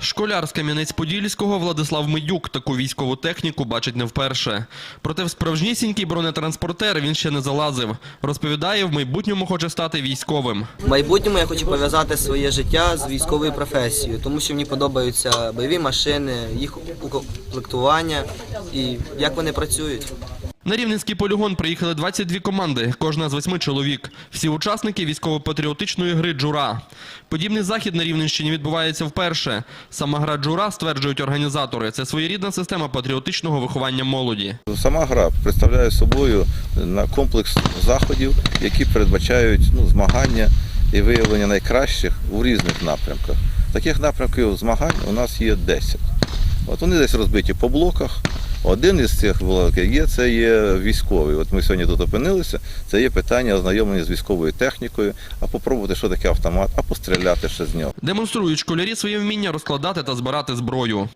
Школяр з Кам'янець-Подільського Владислав Медюк таку військову техніку бачить не вперше. Проте в справжнісінький бронетранспортер він ще не залазив. Розповідає, в майбутньому хоче стати військовим. В майбутньому я хочу пов'язати своє життя з військовою професією, тому що мені подобаються бойові машини, їх укомплектування і як вони працюють. На Рівненський полігон приїхали 22 команди, кожна з восьми чоловік. Всі учасники військово-патріотичної гри «Джура». Подібний захід на Рівненщині відбувається вперше. Сама гра «Джура», стверджують організатори, це своєрідна система патріотичного виховання молоді. Сама гра представляє собою на комплекс заходів, які передбачають ну, змагання і виявлення найкращих у різних напрямках. Таких напрямків змагань у нас є 10. От вони десь розбиті по блоках. Один із цих блоків є, це є військовий. От ми сьогодні тут опинилися, це є питання ознайомлення з військовою технікою, а попробувати, що таке автомат, а постріляти ще з нього. Демонструють школярі своє вміння розкладати та збирати зброю.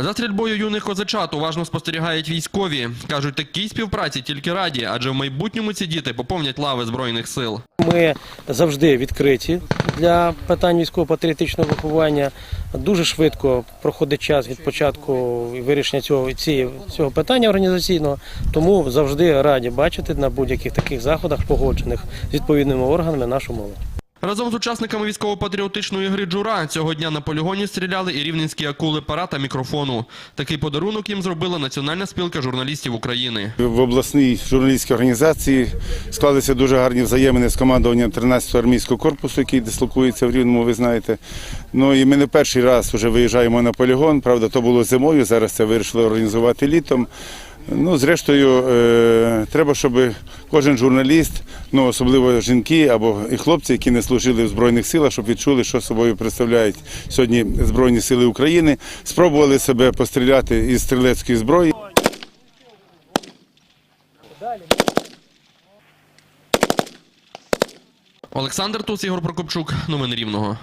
За стрільбою юних козачат уважно спостерігають військові. Кажуть, такій співпраці тільки раді, адже в майбутньому ці діти поповнять лави Збройних сил. Ми завжди відкриті для питань військово-патріотичного виховання. Дуже швидко проходить час від початку вирішення цього, цього питання організаційного, тому завжди раді бачити на будь-яких таких заходах, погоджених з відповідними органами нашу молодь. Разом з учасниками військово-патріотичної гри «Джура» цього дня на полігоні стріляли і рівненські акули пара та мікрофону. Такий подарунок їм зробила Національна спілка журналістів України. В обласній журналістській організації склалися дуже гарні взаємини з командуванням 13-го армійського корпусу, який дислокується в Рівному, ви знаєте. Ну і ми не перший раз вже виїжджаємо на полігон. Правда, то було зимою, зараз це вирішили організувати літом. Ну, зрештою, е, треба, щоб кожен журналіст, ну особливо жінки або і хлопці, які не служили в Збройних силах, щоб відчули, що собою представляють сьогодні Збройні Сили України, спробували себе постріляти із стрілецької зброї. Олександр Тус, Ігор Прокопчук. Новини Рівного.